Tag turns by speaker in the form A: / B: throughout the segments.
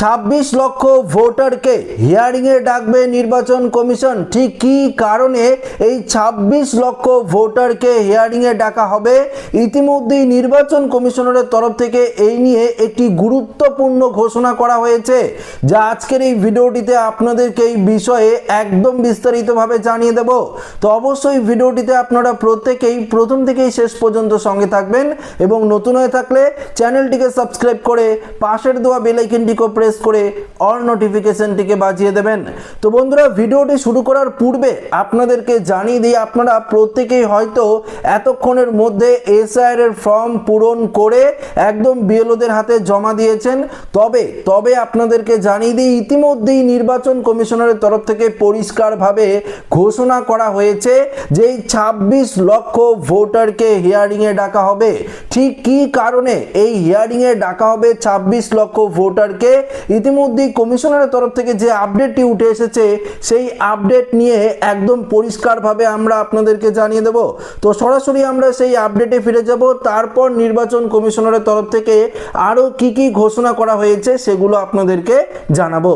A: ছাব্বিশ লক্ষ ভোটারকে হিয়ারিংয়ে ডাকবে নির্বাচন কমিশন। ঠিক কী কারণে এই ছাব্বিশ লক্ষ ভোটারকে হিয়ারিংয়ে ডাকা হবে? ইতিমধ্যেই নির্বাচন কমিশনারের তরফ থেকে এই নিয়ে একটি গুরুত্বপূর্ণ ঘোষণা করা হয়েছে, যা আজকের এই ভিডিওটিতে আপনাদেরকে এই বিষয়ে একদম বিস্তারিতভাবে জানিয়ে দেব। তো অবশ্যই ভিডিওটিতে আপনারা প্রত্যেকেই প্রথম থেকেই শেষ পর্যন্ত সঙ্গে থাকবেন এবং নতুন হয়ে থাকলে চ্যানেলটিকে সাবস্ক্রাইব করে পাশের দেওয়া বেলাইকনটিকে প্রেস করে অল নোটিফিকেশনটিকে বাজিয়ে দেবেন। তো বন্ধুরা, ভিডিওটি শুরু করার পূর্বে আপনাদেরকে জানিয়ে দিই, আপনারা প্রত্যেকেই হয়তো এতক্ষণের মধ্যে এসআইআর এর ফর্ম পূরণ করে একদম বিএলওদের হাতে জমা দিয়েছেন। তবে তবে আপনাদেরকে জানিয়ে দিই, ইতিমধ্যেই নির্বাচন কমিশনারের তরফ থেকে পরিষ্কারভাবে ঘোষণা করা হয়েছে যে এই ছাব্বিশ লক্ষ ভোটারকে হিয়ারিংয়ে ডাকা হবে। ঠিক কী কারণে এই হিয়ারিংয়ে ডাকা হবে ছাব্বিশ লক্ষ ভোটারকে? ইতিমধ্যেই কমিশনারের তরফ থেকে যে আপডেটটি উঠে এসেছে, সেই আপডেট নিয়ে একদম পরিষ্কারভাবে আমরা আপনাদেরকে জানিয়ে দেব। তো সরাসরি আমরা সেই আপডেটে ফিরে যাব। তারপর নির্বাচন কমিশনারের তরফ থেকে আরও কি কি ঘোষণা করা হয়েছে সেগুলো আপনাদেরকে জানাব।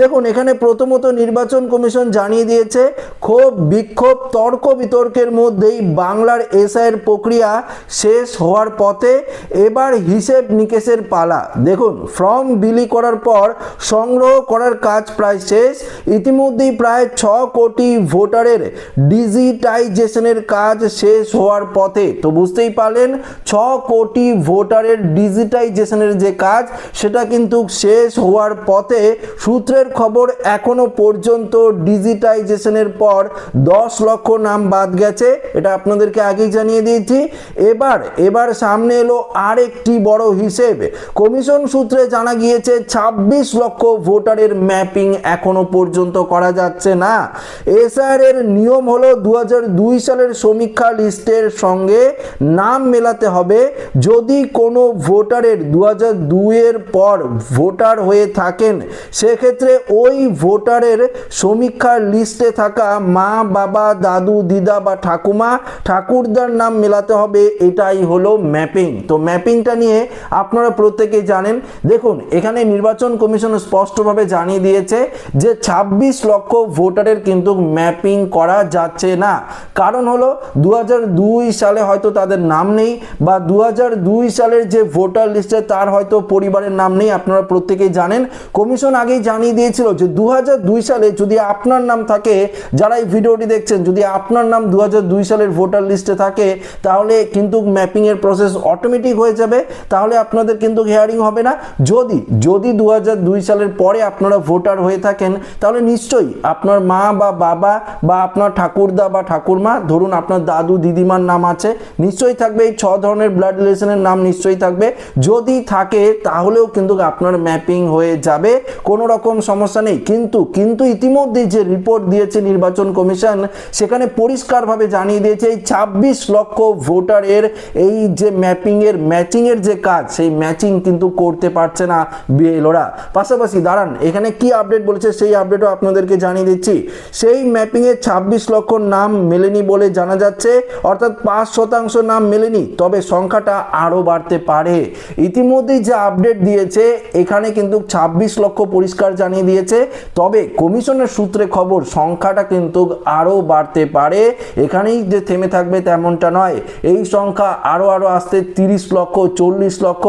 A: দেখুন, এখানে প্রথমত নির্বাচন কমিশন জানিয়ে দিয়েছে, ক্ষোভ, বিক্ষোভ, তর্ক বিতর্কের মধ্যেই বাংলার এসআইয়ের প্রক্রিয়া শেষ হওয়ার পথে এবার হিসেব নিকেশের পালা। দেখুন, ফর্ম বিলি করার পর সংগ্রহ করার কাজ প্রায় শেষ। ইতিমধ্যেই প্রায় ছ কোটি ভোটারের ডিজিটাইজেশনের কাজ শেষ হওয়ার পথে। তো বুঝতেই পারলেন, ছ কোটি ভোটারের ডিজিটাইজেশনের যে কাজ, সেটা কিন্তু শেষ হওয়ার পথে। সূত্রের খবর, এখনও পর্যন্ত ডিজিটাইজেশনের পর দশ লক্ষ নাম বাদ গেছে। এটা আপনাদেরকে আগেই জানিয়ে দিয়েছি। এবার এবার সামনে এলো আরেকটি বড় হিসেব। কমিশন সূত্রে জানা গিয়েছে ছাব্বিশ লক্ষ ভোটারের ম্যাপিং এখনও পর্যন্ত করা যাচ্ছে না। এসআর এর নিয়ম হলো দু হাজার দুই সালের সমীক্ষা লিস্টের সঙ্গে নাম মেলাতে হবে। যদি কোনো ভোটারের দু এর পর ভোটার হয়ে থাকেন, সেক্ষেত্রে ওই ভোটারের সমীক্ষার লিস্টে থাকা মা, বাবা, দাদু, দিদা বা ঠাকুমা, ঠাকুরদার নাম মেলাতে হবে। এটাই হলো ম্যাপিং। তো ম্যাপিংটা নিয়ে আপনারা প্রত্যেকেই জানেন। দেখুন, এখানে নির্বাচন কমিশন স্পষ্টভাবে জানিয়ে দিয়েছে যে ২৬ লক্ষ ভোটারের কিন্তু ম্যাপিং করা যাচ্ছে না। কারণ হলো দু সালে হয়তো তাদের নাম নেই বা দু সালের যে ভোটার লিস্টে তার হয়তো পরিবারের নাম নেই, আপনারা প্রত্যেকেই জানেন। কমিশন আগেই জানিয়ে দিয়েছিল যে দু হাজার দুই সালে যদি আপনার নাম থাকে, যারা এই ভিডিওটি দেখছেন, যদি আপনার নাম দু হাজার দুই সালের ভোটার লিস্টে থাকে, তাহলে কিন্তু ম্যাপিংয়ের প্রসেস অটোমেটিক হয়ে যাবে। তাহলে আপনাদের কিন্তু হেয়ারিং হবে না। যদি যদি দু সালের পরে আপনারা ভোটার হয়ে থাকেন, তাহলে নিশ্চয়ই আপনার মা বা বাবা বা আপনার ঠাকুরদা বা ঠাকুরমা, ধরুন আপনার দাদু দিদিমার নাম আছে, নিশ্চয়ই থাকবে, এই ছ ধরনের ব্লাড রিলেশনের নাম নিশ্চয়ই থাকবে। যদি থাকে, তাহলেও কিন্তু আপনার ম্যাপিং হয়ে যাবে, কোনো রকম সমস্যা নেই। কিন্তু কিন্তু ইতিমধ্যে যে রিপোর্ট দিয়েছে নির্বাচন কমিশন, সেখানে পরিষ্কারভাবে জানিয়ে দিয়েছে, এই ছাব্বিশ লক্ষ ভোটারের এই যে ম্যাপিংয়ের ম্যাচিংয়ের যে কাজ, সেই ম্যাচিং কিন্তু করতে পারছে না বিএলওরা। পাশাপাশি দাঁড়ান, এখানে কি আপডেট বলেছে সেই আপডেটও আপনাদেরকে জানিয়ে দিচ্ছি। সেই ম্যাপিংয়ে ছাব্বিশ লক্ষ নাম মেলেনি বলে জানা যাচ্ছে, অর্থাৎ পাঁচ শতাংশ নাম মেলেনি, তবে সংখ্যাটা আরও বাড়তে পারে। ইতিমধ্যেই যে আপডেট দিয়েছে, এখানে কিন্তু ছাব্বিশ লক্ষ পরিষ্কার জানিয়ে দিয়েছে, তবে কমিশনের সূত্রে খবর সংখ্যাটা কিন্তু আরও বাড়তে পারে। এখানেই যে থেমে থাকবে তেমনটা নয়, এই সংখ্যা আরও আরও আসতে তিরিশ লক্ষ, চল্লিশ লক্ষ,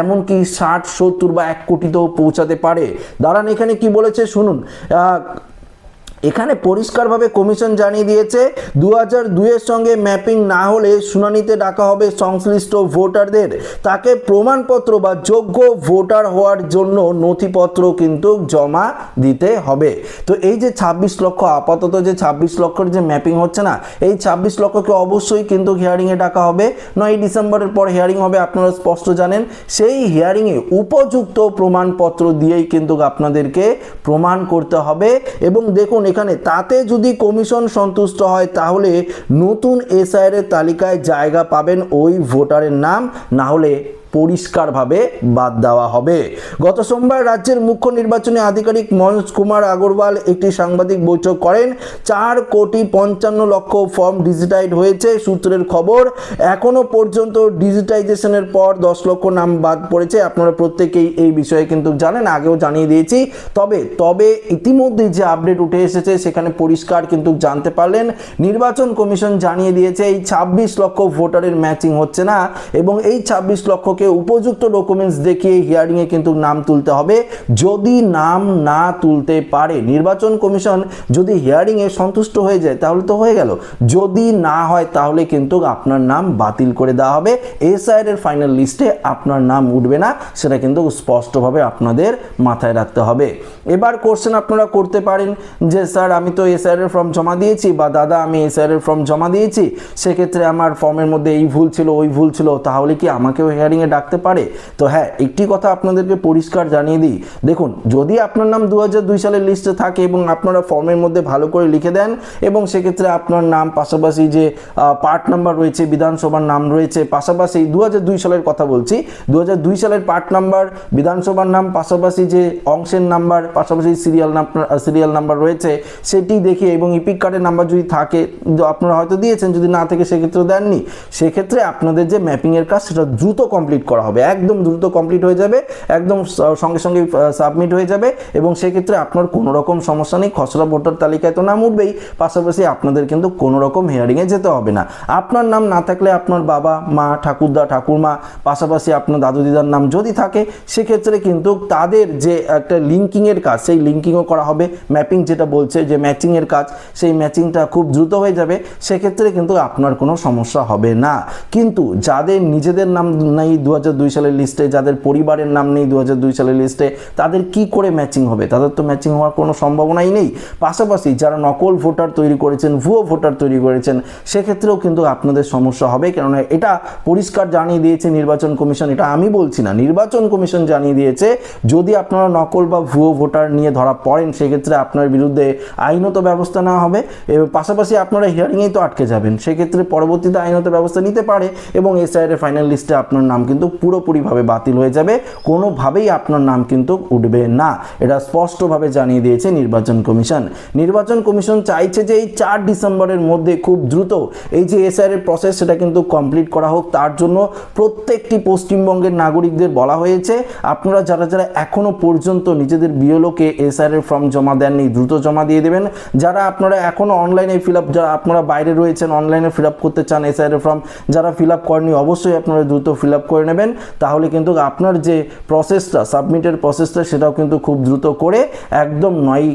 A: এমনকি ষাট, সত্তর বা এক কোটিতেও পৌঁছাতে পারে। দাঁড়ান এখানে কি বলেছে? শুনুন এখানে পরিষ্কারভাবে কমিশন জানিয়ে দিয়েছে দু হাজার দুইয়ের সঙ্গে ম্যাপিং না হলে শুনানিতে ডাকা হবে সংশ্লিষ্ট ভোটারদের। তাকে প্রমাণপত্র বা যোগ্য ভোটার হওয়ার জন্য নথিপত্র কিন্তু জমা দিতে হবে। তো এই যে ছাব্বিশ লক্ষ, আপাতত যে ছাব্বিশ লক্ষের যে ম্যাপিং হচ্ছে না, এই ছাব্বিশ লক্ষকে অবশ্যই কিন্তু হিয়ারিংয়ে ডাকা হবে। নয় ডিসেম্বরের পর হিয়ারিং হবে, আপনারা স্পষ্ট জানেন। সেই হিয়ারিংয়ে উপযুক্ত প্রমাণপত্র দিয়েই কিন্তু আপনাদেরকে প্রমাণ করতে হবে। এবং দেখুন এখানে তাতে যদি কমিশন সন্তুষ্ট হয়, তাহলে নতুন এসআইআর এর তালিকায় জায়গা পাবেন ওই ভোটারের নাম, না হলে পরিষ্কারভাবে বাদ দেওয়া হবে। গত সোমবার রাজ্যের মুখ্য নির্বাচনী আধিকারিক মনোজ কুমার আগরওয়াল একটি সাংবাদিক বৈঠক করেন। চার কোটি পঞ্চান্ন লক্ষ ফর্ম ডিজিটাইজ হয়েছে, সূত্রের খবর। এখনও পর্যন্ত ডিজিটাইজেশনের পর দশ লক্ষ নাম বাদ পড়েছে। আপনারা প্রত্যেকেই এই বিষয়ে কিন্তু জানেন, আগেও জানিয়ে দিয়েছি। তবে তবে ইতিমধ্যে যে আপডেট উঠে এসেছে, সেখানে পরিষ্কার কিন্তু জানতে পারলেন। নির্বাচন কমিশন জানিয়ে দিয়েছে, এই ছাব্বিশ লক্ষ ভোটারের ম্যাচিং হচ্ছে না এবং এই ছাব্বিশ লক্ষকে উপযুক্ত ডকুমেন্টস দেখিয়ে হিয়ারিংয়ে কিন্তু নাম তুলতে হবে। যদি নাম না তুলতে পারে, নির্বাচন কমিশন যদি হিয়ারিংয়ে সন্তুষ্ট হয়ে যায়, তাহলে তো হয়ে গেল। যদি না হয়, তাহলে কিন্তু আপনার নাম বাতিল করে দেওয়া হবে। এসআইআর এর ফাইনাল লিস্টে আপনার নাম উঠবে না, সেটা কিন্তু স্পষ্টভাবে আপনাদের মাথায় রাখতে হবে। এবার কোশ্চেন আপনারা করতে পারেন যে, স্যার, আমি তো এসআইআর এর ফর্ম জমা দিয়েছি বা দাদা, আমি এসআইআর এর ফর্ম জমা দিয়েছি। সেক্ষেত্রে আমার ফর্মের মধ্যে এই ভুল ছিল, ওই ভুল ছিল, তাহলে কি আমাকেও হিয়ারিংয়ে ডাকতে পারে, তো হ্যাঁ একটি কথা আপনাদেরকে পরিষ্কার জানিয়ে দিই। দেখুন, যদি আপনার নাম দু সালের লিস্টে থাকে এবং আপনারা ফর্মের মধ্যে ভালো করে লিখে দেন এবং সেক্ষেত্রে আপনার নাম পাশাপাশি যে পার্ট নাম্বার রয়েছে, বিধানসভার নাম রয়েছে, পাশাপাশি দু সালের কথা বলছি দু সালের পার্ট নাম্বার বিধানসভার নাম, পাশাপাশি যে অংশের নাম্বার পাশাপাশি সিরিয়াল নাম্বার সিরিয়াল নাম্বার রয়েছে, সেটি দেখে এবং ইপিক কার্ডের নাম্বার যদি থাকে আপনারা হয়তো দিয়েছেন, যদি না থেকে সেক্ষেত্রে দেননি। সেক্ষেত্রে আপনাদের যে ম্যাপিংয়ের কাজ, সেটা দ্রুত কমপ্লিট করা হবে। একদম দ্রুত কমপ্লিট হয়ে যাবে, একদম সঙ্গে সঙ্গে সাবমিট হয়ে যাবে এবং সেক্ষেত্রে আপনার কোনো রকম সমস্যা নেই, খসড়া ভোটার তালিকায় তো নাম উঠবেই, পাশাপাশি আপনাদের কিন্তু কোনো রকম হিয়ারিংয়ে যেতে হবে না। আপনার নাম না থাকলে আপনার বাবা, মা, ঠাকুরদা, ঠাকুরমা, পাশাপাশি আপনার দাদু দিদার নাম যদি থাকে, সেক্ষেত্রে কিন্তু তাদের যে একটা লিঙ্কিংয়ের কাজ, সেই লিঙ্কিংও করা হবে। ম্যাপিং যেটা বলছে যে ম্যাচিংয়ের কাজ, সেই ম্যাচিংটা খুব দ্রুত হয়ে যাবে, সেক্ষেত্রে কিন্তু আপনার কোনো সমস্যা হবে না। কিন্তু যাদের নিজেদের নাম নাই দু দু হাজার দুই সালের লিস্টে যাদের পরিবারের নাম নেই দু সালের লিস্টে তাদের কি করে ম্যাচিং হবে? তাদের তো ম্যাচিং হওয়ার কোনো সম্ভাবনাই নেই। পাশাপাশি যারা নকল ভোটার তৈরি করেছেন, ভুয়ো ভোটার তৈরি করেছেন, সেক্ষেত্রেও কিন্তু আপনাদের সমস্যা হবে। কেননা এটা পরিষ্কার জানিয়ে দিয়েছে নির্বাচন কমিশন। এটা আমি বলছি না, নির্বাচন কমিশন জানিয়ে দিয়েছে, যদি আপনারা নকল বা ভুয়ো ভোটার নিয়ে ধরা পড়েন, সেক্ষেত্রে আপনার বিরুদ্ধে আইনত ব্যবস্থা নেওয়া হবে। এবং পাশাপাশি আপনারা হিয়ারিংয়েই তো আটকে যাবেন। সেক্ষেত্রে পরবর্তীতে আইনত ব্যবস্থা নিতে পারে এবং এসআইআর ফাইনাল লিস্টে আপনার নাম কিন্তু পুরোপুরিভাবে বাতিল হয়ে যাবে। কোনোভাবেই আপনার নাম কিন্তু উঠবে না। এটা স্পষ্টভাবে জানিয়ে দিয়েছে নির্বাচন কমিশন। নির্বাচন কমিশন চাইছে যে এই চার ডিসেম্বরের মধ্যে খুব দ্রুত এই যে এসআইআর এর প্রসেস সেটা কিন্তু কমপ্লিট করা হোক। তার জন্য প্রত্যেকটি পশ্চিমবঙ্গের নাগরিকদের বলা হয়েছে। আপনারা যারা যারা এখনও পর্যন্ত নিজেদের বিওলোকে এসআইআর এর ফর্ম জমা দেননি, দ্রুত জমা দিয়ে দেবেন। যারা আপনারা এখনও অনলাইনে ফিল আপ যারা আপনারা বাইরে রয়েছেন অনলাইনে ফিল আপ করতে চান এসআইআর এর ফর্ম যারা ফিল আপ করেনি অবশ্যই আপনারা দ্রুত ফিল আপ করে নেবেন, তাহলে কিন্তু আপনার যে প্রসেসটা সাবমিটের প্রসেসটা সেটাও কিন্তু খুব দ্রুত করে একদম নয়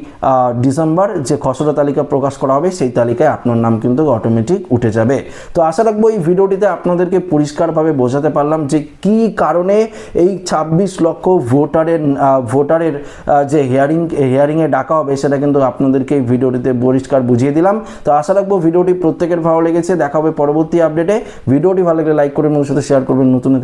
A: ডিসেম্বর যে খসড়া তালিকা প্রকাশ করা হবে, সেই তালিকায় আপনার নাম কিন্তু অটোমেটিক উঠে যাবে। তো আশা রাখব এই ভিডিওটিতে আপনাদেরকে পরিষ্কারভাবে বোঝাতে পারলাম যে কি কারণে এই ছাব্বিশ লক্ষ ভোটারের ভোটারের যে হিয়ারিং হিয়ারিংয়ে ডাকা হবে, সেটা কিন্তু আপনাদেরকে এই ভিডিওটিতে পরিষ্কার বুঝিয়ে দিলাম। তো আশা রাখব ভিডিওটি প্রত্যেকের ভালো লেগেছে। দেখা হবে পরবর্তী আপডেটে। ভিডিওটি ভালো লাগলে লাইক করবেন এবং সাথে শেয়ার করবেন। নতুন হয়ে